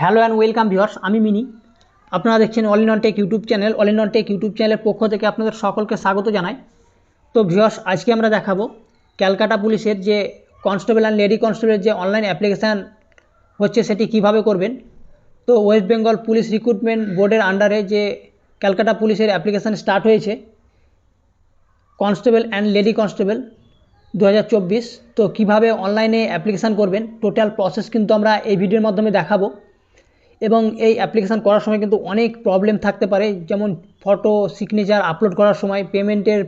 Hello and welcome viewers, আমি মিনি। আপনারা দেখছেন All In Tech YouTube channel. All In Tech YouTube চ্যানেলের পক্ষ থেকে আপনাদের সকলকে স্বাগত জানাই। তো ভিউয়ার্স, আজকে আমরা দেখাবো ক্যালকাটা পুলিশের যে কনস্টেবল অ্যান্ড লেডি কনস্টেবলের যে অনলাইন অ্যাপ্লিকেশান হচ্ছে, সেটি কীভাবে করবেন? তো ওয়েস্ট বেঙ্গল পুলিশ রিক্রুটমেন্ট বোর্ডের আন্ডারে যে ক্যালকাটা পুলিশের অ্যাপ্লিকেশান স্টার্ট হয়েছে, কনস্টেবল অ্যান্ড লেডি কনস্টেবল দু হাজার চব্বিশ। তো কীভাবে অনলাইনে অ্যাপ্লিকেশান করবেন? টোটাল প্রসেস কিন্তু আমরা এই ভিডিওর মাধ্যমে দেখাবো। এবং এই অ্যাপ্লিকেশান করার সময় কিন্তু অনেক প্রবলেম থাকতে পারে, যেমন ফটো সিগনেচার আপলোড করার সময় পেমেন্টের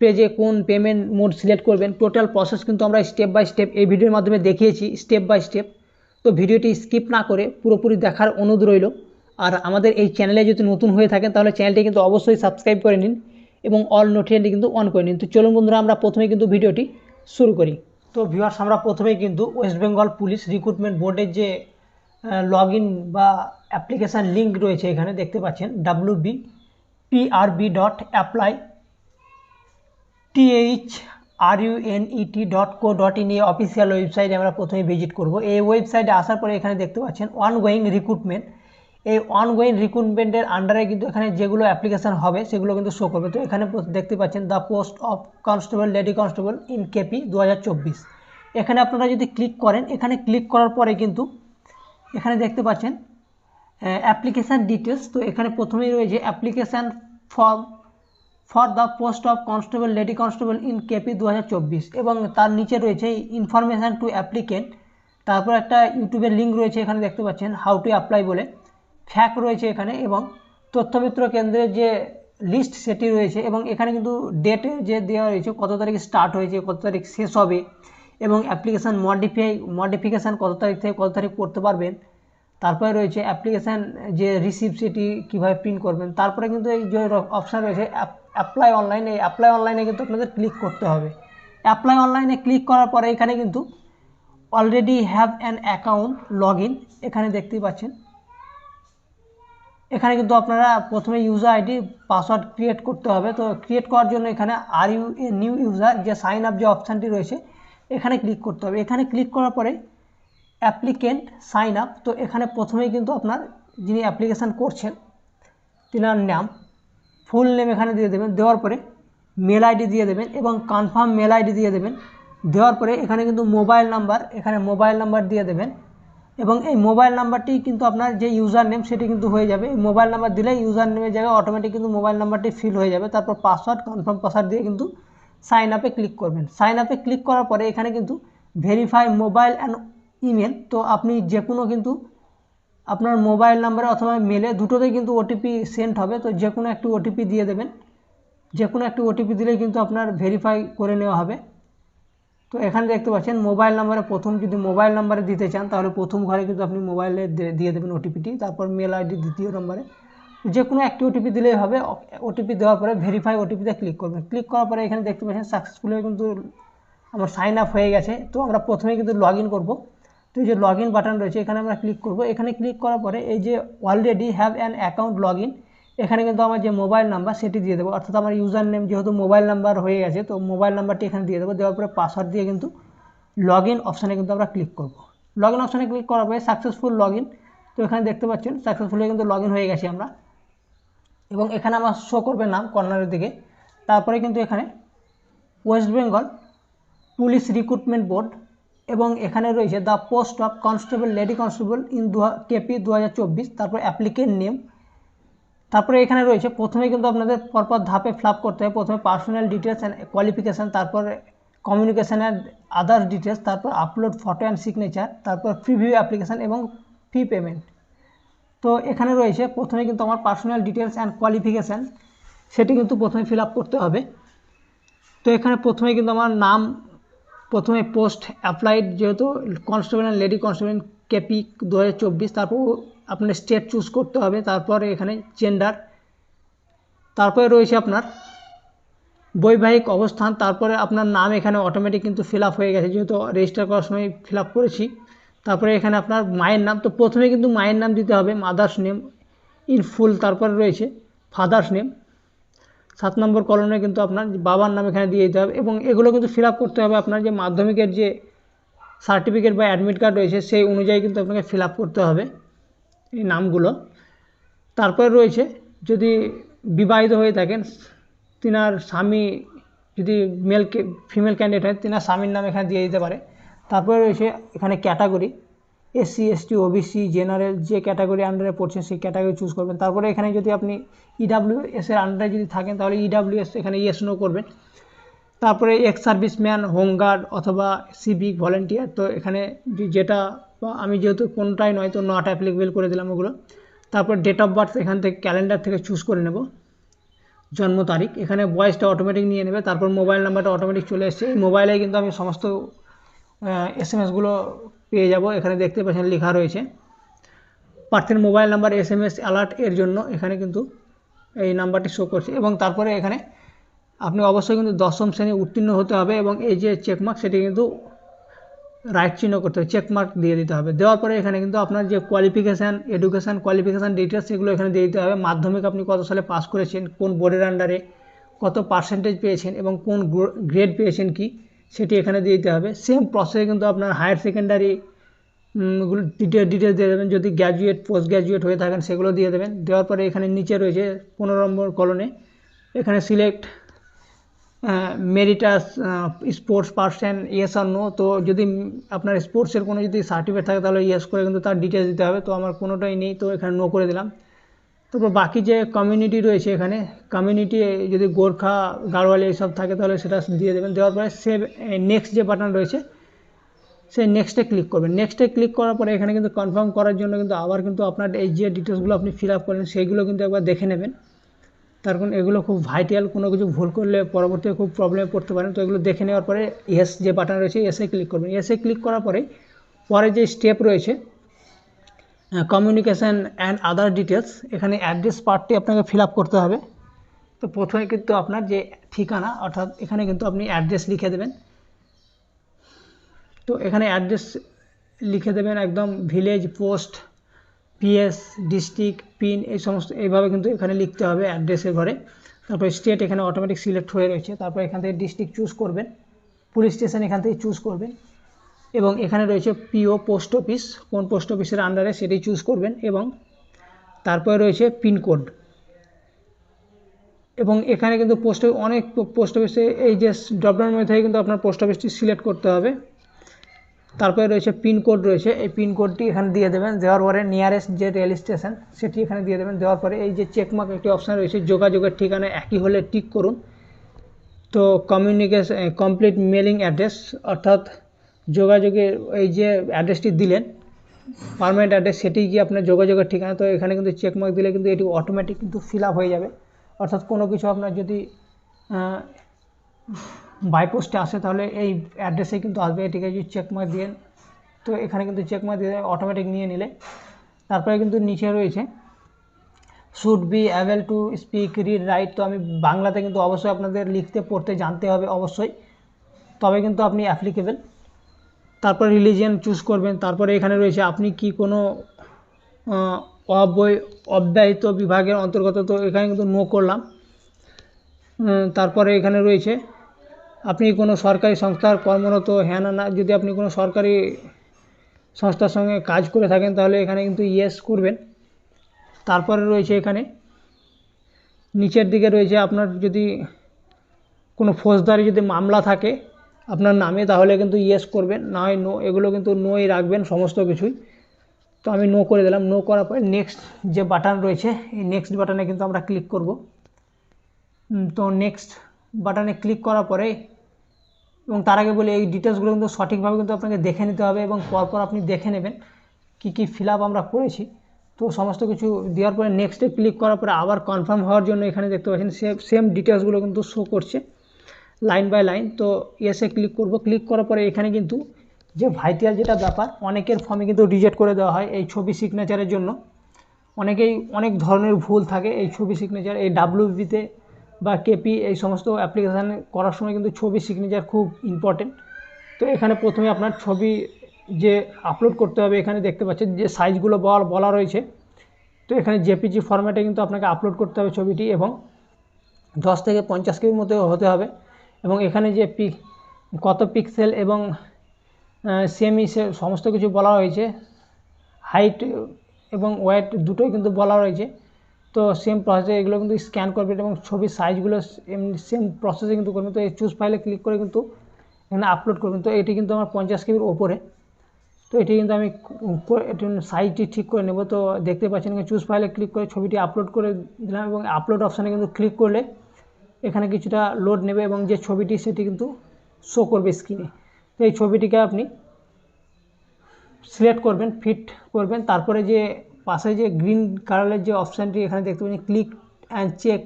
পেজে কোন পেমেন্ট মোড সিলেক্ট করবেন টোটাল প্রসেস কিন্তু আমরা স্টেপ বাই স্টেপ এই ভিডিওর মাধ্যমে দেখিয়েছি স্টেপ বাই স্টেপ তো ভিডিওটি স্কিপ না করে পুরোপুরি দেখার অনুরোধ রইল। আর আমাদের এই চ্যানেলে যদি নতুন হয়ে থাকেন, তাহলে চ্যানেলটি কিন্তু অবশ্যই সাবস্ক্রাইব করে নিন এবং অল নোটিফিকেশনটি কিন্তু অন করে নিন। তো চলুন বন্ধুরা, আমরা প্রথমে কিন্তু ভিডিওটি শুরু করি। তো ভিউয়ার্স আমরা প্রথমেই কিন্তু ওয়েস্ট বেঙ্গল পুলিশ রিক্রুটমেন্ট বোর্ডের যে লগ বা অ্যাপ্লিকেশান লিঙ্ক রয়েছে এখানে, দেখতে পাচ্ছেন W B PRB dot apply TH R UNET dot co dot in এই অফিসিয়াল ওয়েবসাইটে আমরা প্রথমে ভিজিট করব। এই ওয়েবসাইটে আসার পরে এখানে দেখতে পাচ্ছেন অন গোয়িং রিক্রুটমেন্ট এই অন গোয়িং রিক্রুটমেন্টের আন্ডারে কিন্তু এখানে যেগুলো অ্যাপ্লিকেশান হবে, সেগুলো কিন্তু শো করবে। তো এখানে দেখতে পাচ্ছেন the post of constable lady constable in KP দু হাজার চব্বিশ। এখানে আপনারা যদি ক্লিক করেন, এখানে ক্লিক করার পরে কিন্তু এখানে দেখতে পাচ্ছেন অ্যাপ্লিকেশান ডিটেলস তো এখানে প্রথমেই রয়েছে application form for the post of constable lady constable in KP দু হাজার চব্বিশ এবং তার নিচে রয়েছে ইনফরমেশান টু অ্যাপ্লিকেন্ট তারপর একটা ইউটিউবের লিঙ্ক রয়েছে, এখানে দেখতে পাচ্ছেন হাউ টু অ্যাপ্লাই বলে। ফ্যাক রয়েছে এখানে এবং তথ্যমিত্র কেন্দ্রের যে লিস্ট সেটি রয়েছে এবং এখানে কিন্তু ডেট যে দেওয়া রয়েছে, কত তারিখ স্টার্ট হয়েছে, কত তারিখ শেষ হবে এবং অ্যাপ্লিকেশান মডিফাই মডিফিকেশান কত তারিখ থেকে কত তারিখ করতে পারবেন। তারপরে রয়েছে অ্যাপ্লিকেশান যে রিসিভ সেটি কীভাবে প্রিন্ট করবেন। তারপরে কিন্তু এই যে অপশান রয়েছে অ্যাপ্লাই অনলাইন অ্যাপ্লাই অনলাইনে কিন্তু আপনাদের ক্লিক করতে হবে। অ্যাপ্লাই অনলাইনে ক্লিক করার পরে এখানে কিন্তু already have an account log এখানে দেখতেই পাচ্ছেন। এখানে কিন্তু আপনারা প্রথমে ইউজার আইডি পাসওয়ার্ড ক্রিয়েট করতে হবে। তো ক্রিয়েট করার জন্য এখানে আর ইউ নিউ ইউজার যে সাইন আপ যে অপশানটি রয়েছে এখানে ক্লিক করতে হবে। এখানে ক্লিক করার পরে অ্যাপ্লিকেন্ট সাইন আপ তো এখানে প্রথমেই কিন্তু আপনার যিনি অ্যাপ্লিকেশান করছেন, তিনার নাম ফুল নেম এখানে দিয়ে দেবেন। দেওয়ার পরে মেল আইডি দিয়ে দেবেন এবং কনফার্ম মেল আইডি দিয়ে দেবেন। দেওয়ার পরে এখানে কিন্তু মোবাইল নাম্বার এখানে মোবাইল নাম্বার দিয়ে দেবেন এবং এই মোবাইল নাম্বারটি কিন্তু আপনার যে ইউজার নেম সেটি কিন্তু হয়ে যাবে। এই মোবাইল নাম্বার দিলে ইউজার নেমের জায়গায় অটোমেটিক কিন্তু মোবাইল নাম্বারটি ফিল হয়ে যাবে। তারপর পাসওয়ার্ড কনফার্ম পাসওয়ার্ড দিয়ে কিন্তু সাইন আপে ক্লিক করবেন। সাইন আপে ক্লিক করার পরে এখানে কিন্তু ভেরিফাই মোবাইল অ্যান্ড ইমেল তো আপনি যে কোনো কিন্তু আপনার মোবাইল নাম্বারে অথবা মেলে দুটোতেই কিন্তু ওটিপি সেন্ড হবে, তো যে কোনো একটি ওটিপি দিয়ে দেবেন। যে কোনো একটি ওটিপি দিলেই কিন্তু আপনার ভেরিফাই করে নেওয়া হবে। তো এখানে দেখতে পাচ্ছেন মোবাইল নাম্বারে প্রথম যদি মোবাইল নাম্বারে দিতে চান, তাহলে প্রথম ঘরে কিন্তু আপনি মোবাইলে দিয়ে দেবেন ওটিপিটি তারপর মেল আইডি দ্বিতীয় নম্বরে। যে কোনো একটি ওটিপি দিলেই হবে। ওটিপি দেওয়ার পরে ভেরিফাই ওটিপিতে ক্লিক করবেন। ক্লিক করার পরে এখানে দেখতে পাচ্ছেন সাকসেসফুলি কিন্তু আমার সাইন আপ হয়ে গেছে। তো আমরা প্রথমে কিন্তু লগ ইন করব। তো এই যে লগ ইন বাটন রয়েছে, এখানে আমরা ক্লিক করব। এখানে ক্লিক করার পরে এই যে already have an account log in এখানে কিন্তু আমার যে মোবাইল নাম্বার সেটি দিয়ে দেবো। অর্থাৎ আমার ইউজার নেম যেহেতু মোবাইল নাম্বার হয়ে গেছে, তো মোবাইল নাম্বারটি এখানে দিয়ে দেবো। দেওয়ার পরে পাসওয়ার্ড দিয়ে কিন্তু লগ ইন অপশানে কিন্তু আমরা ক্লিক করব। লগ ইন অপশানে ক্লিক করার পরে সাকসেসফুল লগ ইন তো এখানে দেখতে পাচ্ছেন সাকসেসফুলি কিন্তু লগ ইন হয়ে গেছি আমরা। এবং এখানে আমার শো করবে নাম কর্নারের দিকে। তারপরে কিন্তু এখানে West Bengal Police Recruitment Board এবং এখানে রয়েছে the post of constable lady constable in দু কেপি দু হাজার চব্বিশ, তারপর অ্যাপ্লিকেন্ট নেম তারপরে এখানে রয়েছে, প্রথমে কিন্তু আপনাদের পরপর ধাপে ফ্লাপ করতে হবে। প্রথমে পার্সোনাল ডিটেলস অ্যান্ড কোয়ালিফিকেশান তারপর কমিউনিকেশান অ্যান্ড আদার্স ডিটেলস তারপর আপলোড ফটো অ্যান্ড সিগনেচার তারপর প্রিভিউ অ্যাপ্লিকেশান এবং ফি পেমেন্ট তো এখানে রয়েছে, প্রথমে কিন্তু আমার পার্সোনাল ডিটেলস অ্যান্ড কোয়ালিফিকেশান সেটি কিন্তু প্রথমে ফিল করতে হবে। তো এখানে প্রথমে কিন্তু আমার নাম, প্রথমে পোস্ট অ্যাপ্লাইড যেহেতু constable and lady constable KP দু হাজার চব্বিশ, তারপর আপনার স্টেট চুজ করতে হবে, তারপরে এখানে জেন্ডার তারপরে রয়েছে আপনার বৈবাহিক অবস্থান, তারপরে আপনার নাম এখানে অটোমেটিক কিন্তু ফিল হয়ে গেছে, যেহেতু রেজিস্টার করার সময় ফিল করেছি। তারপরে এখানে আপনার মায়ের নাম, তো প্রথমে কিন্তু মায়ের নাম দিতে হবে মাদার্স নেম ইন ফুল তারপরে রয়েছে ফাদার্স নেম সাত নম্বর কলমে কিন্তু আপনার বাবার নাম এখানে দিয়ে দিতে হবে এবং এগুলো কিন্তু ফিল করতে হবে আপনার যে মাধ্যমিকের যে সার্টিফিকেট বা অ্যাডমিট কার্ড রয়েছে, সেই অনুযায়ী কিন্তু আপনাকে ফিল করতে হবে এই নামগুলো। তারপরে রয়েছে যদি বিবাহিত হয়ে থাকেন, তিনার স্বামী যদি মেল ফিমেল ক্যান্ডিডেট হয়, তিনার স্বামীর নাম এখানে দিয়ে দিতে পারে। তারপরে রয়েছে এখানে category SC ST OBC general যে ক্যাটাগরি আন্ডারে পড়ছে সেই ক্যাটাগরি চুজ করবেন। তারপরে এখানে যদি আপনি ইডাব্লিউ এসের আন্ডারে যদি থাকেন, তাহলে ইডাব্লিউ এস এখানে ইয়েস নো করবেন। তারপরে ex service serviceman home guard অথবা সিভিক ভলেন্টিয়ার তো এখানে যেটা আমি যেহেতু কোনটাই নয়, তো নট অ্যাপ্লিকেবল করে দিলাম ওগুলো। তারপর ডেট অফ বার্থ এখান থেকে ক্যালেন্ডার থেকে চুজ করে নেব। জন্ম তারিখ, এখানে বয়সটা অটোমেটিক নিয়ে নেবে, তারপর মোবাইল নাম্বারটা অটোমেটিক চলে এসছে। এই মোবাইলে কিন্তু আমি সমস্ত এস এম এসগুলো পেয়ে যাব। এখানে দেখতে পাচ্ছেন লেখা রয়েছে। প্রার্থীর mobile number S M S alert এর জন্য এখানে কিন্তু এই নাম্বারটি শো করছে। এবং তারপরে এখানে আপনি অবশ্যই কিন্তু দশম শ্রেণি উত্তীর্ণ হতে হবে এবং এই যে চেকমার্ক সেটি কিন্তু রাইট চিহ্ন করতে হবে। চেকমার্ক দিয়ে দিতে হবে। দেওয়ার পরে এখানে কিন্তু আপনার যে কোয়ালিফিকেশান এডুকেশান কোয়ালিফিকেশান ডিটেলস সেগুলো এখানে দিয়ে দিতে হবে। মাধ্যমিক আপনি কত সালে পাস করেছেন, কোন বোর্ডের আন্ডারে কত পার্সেন্টেজ পেয়েছেন এবং কোন গ্রেড পেয়েছেন কি? সেটি এখানে দিয়ে দিতে হবে। সেম প্রসেসে কিন্তু আপনার হায়ার সেকেন্ডারি গুলো ডিটেল ডিটেলস দিয়ে দেবেন। যদি গ্র্যাজুয়েট পোস্ট গ্র্যাজুয়েট হয়ে থাকেন, সেগুলো দিয়ে দেবেন। দেওয়ার পরে এখানে নিচে রয়েছে পনেরো নম্বর কলনে এখানে select meritorious sports person yes আর নো তো যদি আপনার স্পোর্টসের কোনো যদি সার্টিফিকেট থাকে, তাহলে ইয়েস করে কিন্তু তার ডিটেলস দিতে হবে। তো আমার কোনোটাই নেই, তো এখানে নো করে দিলাম। তারপর বাকি যে কমিউনিটি রয়েছে এখানে কমিউনিটি যদি গোর্খা, গাড়োয়ালি এইসব থাকে তাহলে সেটা দিয়ে দেবেন। দেওয়ার পরে সেভ নেক্সট যে বাটন রয়েছে সেই নেক্সটে ক্লিক করবেন। নেক্সটে ক্লিক করার পরে এখানে কিন্তু কনফার্ম করার জন্য কিন্তু আবার কিন্তু আপনার এই যে ডিটেলসগুলো আপনি ফিল আপ করেন সেইগুলো কিন্তু একবার দেখে নেবেন। তার কারণ এগুলো খুব ভাইটাল কোনো কিছু ভুল করলে পরবর্তীতে খুব প্রবলেমে পড়তে পারেন। তো এগুলো দেখে নেওয়ার পরে এস যে বাটন রয়েছে এসে ক্লিক করবেন। এসে ক্লিক করার পরে পরে যে স্টেপ রয়েছে কমিউনিকেশান অ্যান্ড আদার ডিটেলস এখানে অ্যাড্রেস পার্টটি আপনাকে ফিল করতে হবে। তো প্রথমে কিন্তু আপনার যে ঠিকানা, অর্থাৎ এখানে কিন্তু আপনি অ্যাড্রেস লিখে দেবেন। তো এখানে অ্যাড্রেস লিখে দেবেন একদম village post PS district pin এই সমস্ত, এইভাবে কিন্তু এখানে লিখতে হবে অ্যাড্রেসের ঘরে। তারপরে স্টেট এখানে অটোমেটিক সিলেক্ট হয়ে রয়েছে। তারপর এখান থেকে ডিস্ট্রিক্ট চুজ করবেন। পুলিশ স্টেশন এখান থেকে চুজ করবেন। এবং এখানে রয়েছে পিও পোস্ট অফিস কোন পোস্ট অফিসের আন্ডারে সেটি চুজ করবেন এবং তারপরে রয়েছে পিনকোড এবং এখানে কিন্তু পোস্ট অনেক পোস্ট অফিসে এই যে ড্রপডাউন মধ্যে থেকে কিন্তু আপনার পোস্ট অফিসটি সিলেক্ট করতে হবে। তারপরে রয়েছে পিনকোড রয়েছে। এই পিনকোডটি এখানে দিয়ে দেবেন। দেওয়ার পরে নিয়ারেস্ট যে রেল স্টেশন সেটি এখানে দিয়ে দেবেন। দেওয়ার পরে এই যে চেকমার্ক একটি অপশান রয়েছে, যোগাযোগের ঠিকানা একই হলে টিক করুন। তো কমিউনিকেশন কমপ্লিট মেলিং অ্যাড্রেস অর্থাৎ যোগাযোগের এই যে অ্যাড্রেসটি দিলেন পারমানেন্ট অ্যাড্রেস সেটি কি আপনার যোগাযোগের ঠিকানা? তো এখানে কিন্তু চেকমার্ক দিলে কিন্তু এটি অটোমেটিক কিন্তু ফিল আপ হয়ে যাবে। অর্থাৎ কোনো কিছু আপনার যদি বাই পোস্টে আসে, তাহলে এই অ্যাড্রেসে কিন্তু আসবে। এটিকে যদি চেকমার্ক দিয়ে তো এখানে কিন্তু চেকমার্ক দিয়ে অটোমেটিক নিয়ে নিলে। তারপরে কিন্তু নিচে রয়েছে should be able to speak read write তো আমি বাংলাতে কিন্তু অবশ্যই আপনাদের লিখতে, পড়তে, জানতে হবে অবশ্যই। তবে কিন্তু আপনি অ্যাপ্লিকেবেল তারপর রিলিজিয়ান চুজ করবেন, তারপরে এখানে রয়েছে আপনি কি কোনো অব্যয় অব্যাহিত বিভাগের অন্তর্গত, তো এখানে কিন্তু নো করলাম। তারপরে এখানে রয়েছে, আপনি কোনো সরকারি সংস্থার কর্মরত হ্যাঁ না যদি আপনি কোনো সরকারি সংস্থার সঙ্গে কাজ করে থাকেন, তাহলে এখানে কিন্তু ইয়েস করবেন। তারপরে রয়েছে এখানে, নিচের দিকে রয়েছে আপনার যদি কোনো ফৌজদারি যদি মামলা থাকে আপনার নামে তাহলে কিন্তু ইয়েস করবেন না হয় নো এগুলো কিন্তু নোই রাখবেন সমস্ত কিছুই। তো আমি নো করে দিলাম নো করার পরে নেক্সট যে বাটন রয়েছে, এই নেক্সট বাটনে কিন্তু আমরা ক্লিক করব। তো নেক্সট বাটনে ক্লিক করার পরে, এবং তার আগে বলি, এই ডিটেলসগুলো কিন্তু সঠিকভাবে কিন্তু আপনাকে দেখে নিতে হবে এবং পরপর আপনি দেখে নেবেন কি কি ফিল আমরা করেছি। তো সমস্ত কিছু দেওয়ার পরে নেক্সটে ক্লিক করার পরে আবার কনফার্ম হওয়ার জন্য এখানে দেখতে পাচ্ছেন সেম সেম ডিটেলসগুলো কিন্তু শো করছে। লাইন বাই লাইন তো এসে ক্লিক করব। ক্লিক করার পরে এখানে কিন্তু যে ভাইটিয়াল যেটা ব্যাপার, অনেকের ফর্মে কিন্তু রিজেক্ট করে দেওয়া হয় এই ছবি সিগনেচারের জন্য। অনেকেই অনেক ধরনের ভুল থাকে এই ছবি সিগনেচার এই ডাব্লিউবিতে বা কেপি এই সমস্ত অ্যাপ্লিকেশান করার সময় কিন্তু ছবি সিগনেচার খুব ইম্পর্টেন্ট তো এখানে প্রথমে আপনার ছবি যে আপলোড করতে হবে, এখানে দেখতে পাচ্ছেন যে সাইজগুলো বলা বলা রয়েছে। তো এখানে জেপিজি ফরম্যাটে কিন্তু আপনাকে আপলোড করতে হবে ছবিটি এবং দশ থেকে পঞ্চাশ কেবির মধ্যে হতে হবে। এবং এখানে যে পিক, কত পিক্সেল এবং সেমই সে সমস্ত কিছু বলা হয়েছে। হাইট এবং ওয়েট দুটোই কিন্তু বলা রয়েছে। তো সেম প্রসেসে এগুলো কিন্তু স্ক্যান করবেন এবং ছবির সাইজগুলো এমনি সেম প্রসেসে কিন্তু করবেন তো এই চুজ ফাইলে ক্লিক করে কিন্তু এখানে আপলোড করবেন তো এটি কিন্তু আমার পঞ্চাশ কেবির ওপরে। তো এটি কিন্তু আমি সাইজটি ঠিক করে নেব। তো দেখতে পাচ্ছেন চুজ ফাইলে ক্লিক করে ছবিটি আপলোড করে দিলাম এবং আপলোড অপশানে কিন্তু ক্লিক করলে এখানে কিছুটা লোড নেবে এবং যে ছবিটি সেটি কিন্তু শো করবে স্ক্রিনে তো এই ছবিটিকে আপনি সিলেক্ট করবেন ফিট করবেন। তারপরে যে পাশে যে গ্রিন কালারের যে অপশানটি এখানে দেখতে পাচ্ছেন ক্লিক অ্যান্ড চেক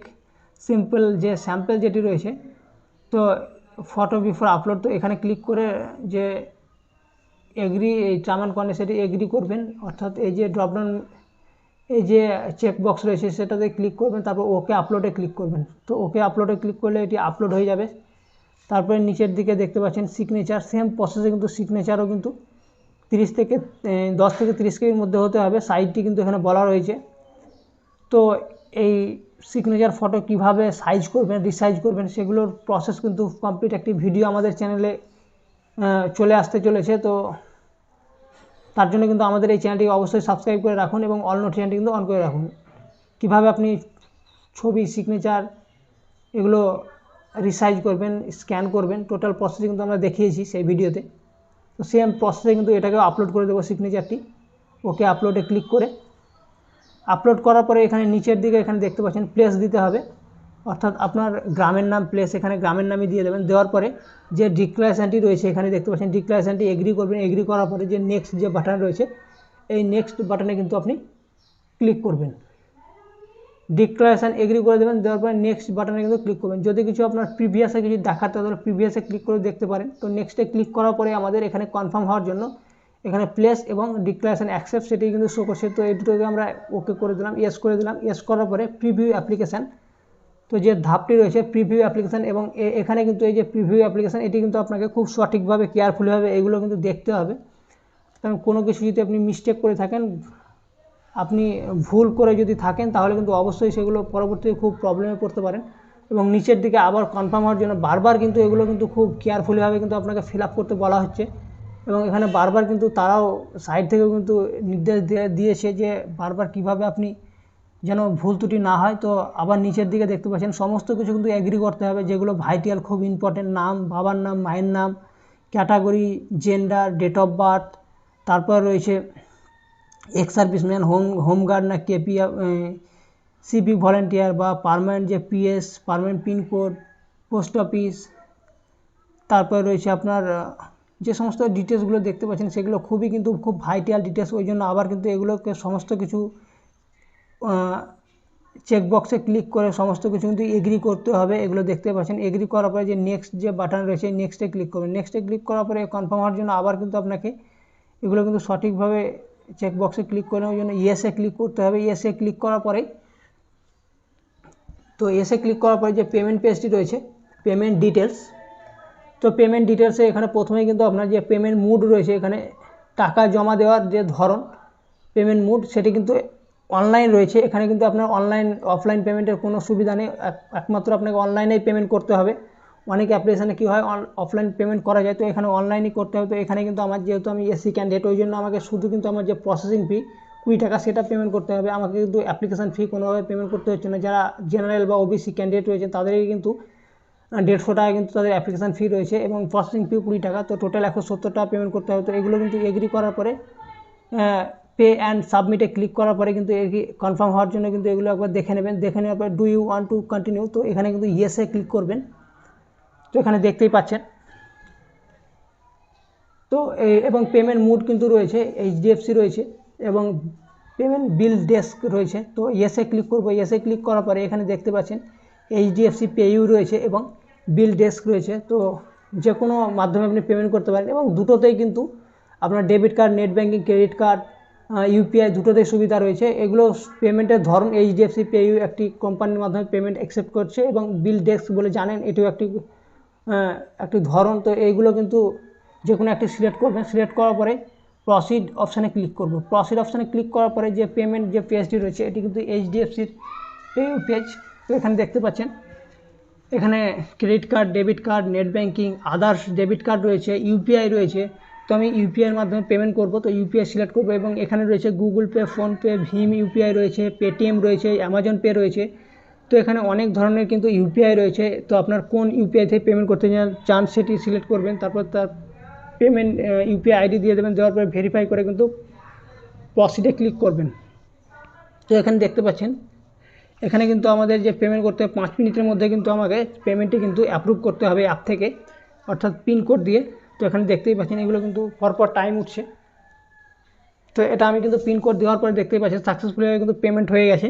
সিম্পল যে স্যাম্পল যেটি রয়েছে, তো ফটো বিফোর আপলোড তো এখানে ক্লিক করে যে এগ্রি এই টার্ম অ্যান্ড কন্ডিশনটি এগ্রি করবেন। অর্থাৎ এই যে ড্রপডাউন এই যে চেক বক্স রয়েছে সেটাতে ক্লিক করবেন, তারপর ওকে আপলোডে ক্লিক করবেন। তো ওকে আপলোডে ক্লিক করলে এটি আপলোড হয়ে যাবে। তারপরে নিচের দিকে দেখতে পাচ্ছেন সিগনেচার সেম প্রসেসে কিন্তু সিগনেচারও কিন্তু তিরিশ থেকে দশ থেকে তিরিশ কেজির মধ্যে হতে হবে। সাইজটি কিন্তু এখানে বলা রয়েছে। তো এই সিগনেচার ফটো কীভাবে সাইজ করবেন রিসাইজ করবেন, সেগুলোর প্রসেস কিন্তু কমপ্লিট একটি ভিডিও আমাদের চ্যানেলে চলে আসতে চলেছে। তো তার জন্য কিন্তু আমাদের এই চ্যানেলটি অবশ্যই সাবস্ক্রাইব করে রাখুন এবং অল নোটিফিকেশনটি কিন্তু অন করে রাখুন। কীভাবে আপনি ছবি সিগনেচার এগুলো রিসাইজ করবেন স্ক্যান করবেন টোটাল প্রসেস কিন্তু আমরা দেখিয়েছি সেই ভিডিওতে তো সেম প্রসেসে কিন্তু এটাকেও আপলোড করে দেবো সিগনেচারটি ওকে আপলোডে ক্লিক করে। আপলোড করার পরে এখানে নিচের দিকে এখানে দেখতে পাচ্ছেন প্লেস দিতে হবে। অর্থাৎ আপনার গ্রামের নাম প্লেস এখানে গ্রামের নামই দিয়ে দেবেন। দেওয়ার পরে যে ডিক্লারেশানটি রয়েছে এখানে দেখতে পাচ্ছেন ডিক্লারেশানটি এগ্রি করবেন। এগ্রি করার পরে যে নেক্সট যে বাটন রয়েছে, এই নেক্সট বাটনে কিন্তু আপনি ক্লিক করবেন। ডিক্লারেশান এগ্রি করে দেবেন, দেওয়ার পরে নেক্সট বাটনে কিন্তু ক্লিক করবেন। যদি কিছু আপনার প্রিভিয়াসে কিছু দেখাতে তাহলে প্রিভিয়াসে ক্লিক করে দেখতে পারেন। তো নেক্সটে ক্লিক করার পরে আমাদের এখানে কনফার্ম হওয়ার জন্য এখানে প্লেস এবং ডিক্লারেশান অ্যাকসেপ্ট সেটি কিন্তু শো করছে। তো এই দুটোকে আমরা ওকে করে দিলাম ইয়েস করে দিলাম। ইয়েস করার পরে প্রিভিউ অ্যাপ্লিকেশান তো যে ধাপটি রয়েছে প্রিভিউ অ্যাপ্লিকেশান এবং এখানে কিন্তু এই যে প্রিভিউ অ্যাপ্লিকেশান এটি কিন্তু আপনাকে খুব সঠিকভাবে কেয়ারফুলিভাবে এগুলো কিন্তু দেখতে হবে। কারণ কোনো কিছু যদি আপনি মিস্টেক করে থাকেন, আপনি ভুল করে যদি থাকেন, তাহলে কিন্তু অবশ্যই সেগুলো পরবর্তীতে খুব প্রবলেমে পড়তে পারেন। এবং নিচের দিকে আবার কনফার্ম হওয়ার জন্য বারবার কিন্তু এগুলো কিন্তু খুব কেয়ারফুলিভাবে কিন্তু আপনাকে ফিল করতে বলা হচ্ছে। এবং এখানে বারবার কিন্তু তারাও সাইড থেকেও কিন্তু নির্দেশ দিয়েছে যে বারবার কীভাবে আপনি যেন ভুল ত্রুটি না হয়, তো আবার নিচের দিকে দেখতে পাচ্ছেন, সমস্ত কিছু কিন্তু এগ্রি করতে হবে যেগুলো ভাইটিয়াল খুব ইম্পর্টেন্ট নাম, বাবার নাম, মায়ের নাম category gender date of birth তারপর রয়েছে ex serviceman home home guard না কেপি সিপি ভলেন্টিয়ার বা পারমানেন্ট যে PS permanent pincode post office তারপরে রয়েছে আপনার যে সমস্ত ডিটেলসগুলো দেখতে পাচ্ছেন সেগুলো খুবই কিন্তু, খুব ভাইটাল ডিটেলস ওই জন্য আবার কিন্তু এগুলোকে সমস্ত কিছু চেকবক্সে ক্লিক করে সমস্ত কিছু কিন্তু এগ্রি করতে হবে, এগুলো দেখতে পাচ্ছেন। এগ্রি করার পরে যে নেক্সট যে বাটন রয়েছে নেক্সটে ক্লিক করবেন। নেক্সটে ক্লিক করার পরে কনফার্ম হওয়ার জন্য আবার কিন্তু আপনাকে এগুলো কিন্তু সঠিকভাবে চেকবক্সে ক্লিক করে ওই জন্য ইয়েসে ক্লিক করতে হবে। ইয়েসে ক্লিক করার পরে, তো এসে ক্লিক করার পরে যে পেমেন্ট পেজটি রয়েছে পেমেন্ট ডিটেলস তো পেমেন্ট ডিটেলসে এখানে প্রথমেই কিন্তু আপনার যে পেমেন্ট মুড রয়েছে, এখানে টাকা জমা দেওয়ার যে ধরন পেমেন্ট মুড সেটি কিন্তু অনলাইন রয়েছে, এখানে কিন্তু আপনার অনলাইন অফলাইন পেমেন্টের কোনো সুবিধা নেই। একমাত্র আপনাকে অনলাইনেই পেমেন্ট করতে হবে। অনেক অ্যাপ্লিকেশানে কী হয় অফলাইন পেমেন্ট করা যায়। তো এখানে অনলাইনই করতে হবে। তো এখানে কিন্তু আমার যেহেতু আমি এসি ক্যান্ডিডেট ওই জন্য আমাকে শুধু কিন্তু আমার যে প্রসেসিং ফি কুড়ি টাকা সেটা পেমেন্ট করতে হবে। আমাকে কিন্তু অ্যাপ্লিকেশান ফি কোনোভাবে পেমেন্ট করতে হচ্ছে না। যারা জেনারেল বা ওবিসি ক্যান্ডিডেট রয়েছে তাদেরকে কিন্তু দেড়শো টাকা কিন্তু তাদের অ্যাপ্লিকেশান ফি রয়েছে এবং প্রসেসিং ফি কুড়ি টাকা। তো টোটাল একশো সত্তর টাকা পেমেন্ট করতে হবে। তো এগুলো কিন্তু এগ্রি করার পরে পে অ্যান্ড সাবমিটে ক্লিক করার পরে কিন্তু কনফার্ম হওয়ার জন্য কিন্তু এগুলো একবার দেখে নেবেন। দেখে নেওয়ার পরে do you want to continue? তো এখানে কিন্তু ইয়েসে ক্লিক করবেন। তো এখানে দেখতেই পাচ্ছেন। তো এবং পেমেন্ট মুড কিন্তু রয়েছে এইচডিএফসি রয়েছে এবং পেমেন্ট বিল ডেস্ক রয়েছে। তো ইয়েসে ক্লিক করব। ইয়েসে ক্লিক করার পরে এখানে দেখতে পাচ্ছেন এইচডিএফসি পেইউ রয়েছে এবং বিল ডেস্ক রয়েছে। তো যে কোনো মাধ্যমে আপনি পেমেন্ট করতে পারেন এবং দুটোতেই কিন্তু আপনার debit card net banking credit card UPI দুটোতেই সুবিধা রয়েছে। এগুলো পেমেন্টের ধরন এইচডিএফসি পেইউ একটি কোম্পানির মাধ্যমে পেমেন্ট অ্যাকসেপ্ট করছে এবং বিল ডেস্ক বলে জানেন, এটিও একটি একটি ধরন। তো এইগুলো কিন্তু যে কোনো একটি সিলেক্ট করবেন। সিলেক্ট করার পরে প্রসিড অপশানে ক্লিক করব। প্রসিড অপশানে ক্লিক করার পরে যে পেমেন্ট যে পেজটি রয়েছে, এটি কিন্তু এইচডিএফসির পেইউ পেজ তো এখানে দেখতে পাচ্ছেন, এখানে credit card debit card net banking others debit card রয়েছে ইউপিআই রয়েছে। তো আমি ইউপিআইয়ের মাধ্যমে পেমেন্ট করব। তো ইউপিআই সিলেক্ট করব এবং এখানে রয়েছে গুগল পে ফোনপে ভীম ইউপিআই রয়েছে পেটিএম রয়েছে অ্যামাজন পে রয়েছে। তো এখানে অনেক ধরনের কিন্তু ইউপিআই রয়েছে। তো আপনার কোন ইউপিআই থেকে পেমেন্ট করতে চান সেটি সিলেক্ট করবেন, তারপর তার পেমেন্ট ইউপিআই আইডি দিয়ে দেবেন, দেওয়ার পরে ভেরিফাই করে কিন্তু প্রসিডে ক্লিক করবেন। তো এখানে দেখতে পাচ্ছেন, এখানে কিন্তু আমাদের যে পেমেন্ট করতে পাঁচ মিনিটের মধ্যে কিন্তু আমাকে পেমেন্টটি কিন্তু অ্যাপ্রুভ করতে হবে অ্যাপ থেকে, অর্থাৎ পিনকোড দিয়ে। তো এখানে দেখতেই পাচ্ছেন এগুলো কিন্তু পরপর টাইম উঠছে। তো এটা আমি কিন্তু পিনকোড দেওয়ার পরে দেখতেই পাচ্ছি সাকসেসফুলি কিন্তু পেমেন্ট হয়ে গেছে।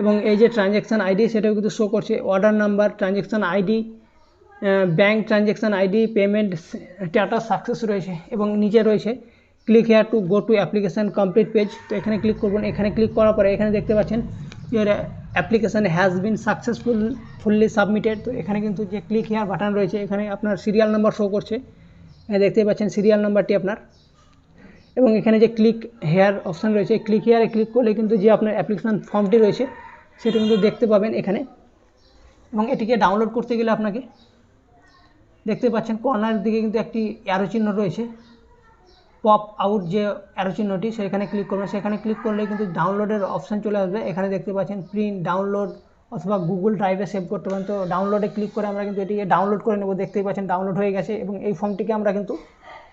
এবং এই যে ট্রানজ্যাকশান আইডি সেটাও কিন্তু শো করছে। Order number transaction ID bank transaction ID payment status success রয়েছে এবং নিচে রয়েছে। Click here to go to application complete page তো এখানে ক্লিক করবেন। এখানে ক্লিক করার পরে এখানে দেখতে পাচ্ছেন your application has been successfully submitted তো এখানে কিন্তু যে ক্লিক হেয়ার বাটন রয়েছে, এখানে আপনার সিরিয়াল নাম্বার শো করছে। এখানে দেখতেই পাচ্ছেন সিরিয়াল নাম্বারটি আপনার। এবং এখানে যে ক্লিক হেয়ার অপশান রয়েছে ক্লিক হেয়ারে ক্লিক করলে কিন্তু যে আপনার অ্যাপ্লিকেশান ফর্মটি রয়েছে, সেটা কিন্তু দেখতে পাবেন এখানে। এবং এটিকে ডাউনলোড করতে গেলে আপনাকে দেখতে পাচ্ছেন কর্নারের দিকে কিন্তু একটি অ্যারো চিহ্ন রয়েছে। পপ আউট যে অ্যারো চিহ্নটি, সেখানে ক্লিক করবেন। সেখানে ক্লিক করলে কিন্তু ডাউনলোডের অপশান চলে আসবে। এখানে দেখতে পাচ্ছেন প্রিন্ট ডাউনলোড অথবা গুগল ড্রাইভে সেভ করতে পারেন। তো ডাউনলোডে ক্লিক করে আমরা কিন্তু এটিকে ডাউনলোড করে নেব। দেখতেই পাচ্ছেন ডাউনলোড হয়ে গেছে এবং এই ফর্মটিকে আমরা কিন্তু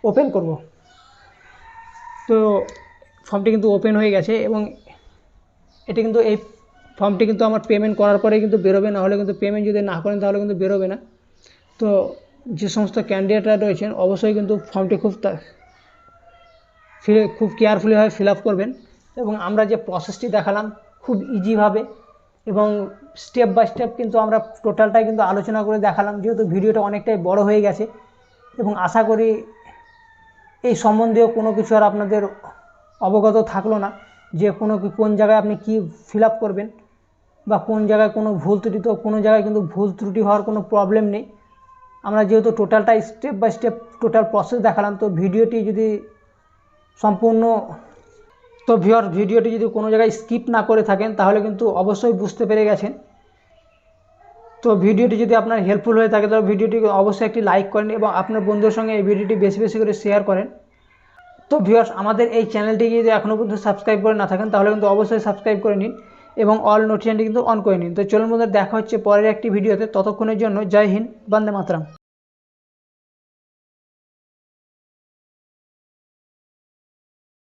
ওপেন করব। তো ফর্মটি কিন্তু ওপেন হয়ে গেছে এবং এটি কিন্তু এই ফর্মটি কিন্তু আমার পেমেন্ট করার পরে কিন্তু বেরোবে। না হলে কিন্তু পেমেন্ট যদি না করেন তাহলে কিন্তু বেরোবে না। তো যে সমস্ত ক্যান্ডিডেটরা রয়েছেন, অবশ্যই কিন্তু ফর্মটি খুব খুব কেয়ারফুলিভাবে ফিল আপ করবেন। এবং আমরা যে প্রসেসটি দেখালাম, খুব ইজিভাবে এবং স্টেপ বাই স্টেপ কিন্তু আমরা টোটালটাই কিন্তু আলোচনা করে দেখালাম, যেহেতু ভিডিওটা অনেকটাই বড় হয়ে গেছে। এবং আশা করি এই সম্বন্ধেও কোনো কিছু আর আপনাদের অবগত থাকল না, যে কোনো কোন জায়গায় আপনি কি ফিল করবেন বা কোন জায়গায় কোনো ভুল ত্রুটি তো কোনো জায়গায় কিন্তু ভুল ত্রুটি হওয়ার কোনো প্রবলেম নেই। আমরা যেহেতু টোটালটা step by step total process দেখালাম, তো ভিডিওটি যদি সম্পূর্ণ তো ভিওর ভিডিওটি যদি কোনো জায়গায় স্কিপ না করে থাকেন, তাহলে কিন্তু অবশ্যই বুঝতে পেরে গেছেন। তো ভিডিওটি যদি আপনার হেল্পফুল হয়ে থাকে, তাহলে ভিডিওটি অবশ্যই একটি লাইক করেন এবং আপনার বন্ধুদের সঙ্গে এই ভিডিওটি বেশি বেশি করে শেয়ার করেন। তো ভিউয়ার্স, আমাদের এই চ্যানেলটিকে যদি এখনও পর্যন্ত সাবস্ক্রাইব করে না থাকেন, তাহলে কিন্তু অবশ্যই সাবস্ক্রাইব করে নিন এবং অল নোটিফিকেশনটি কিন্তু অন করে নিন। তো চলুন বন্ধুরা, দেখা হচ্ছে পরের একটি ভিডিওতে। ততক্ষণের জন্য জয় হিন্দ, বন্দে মাতরম।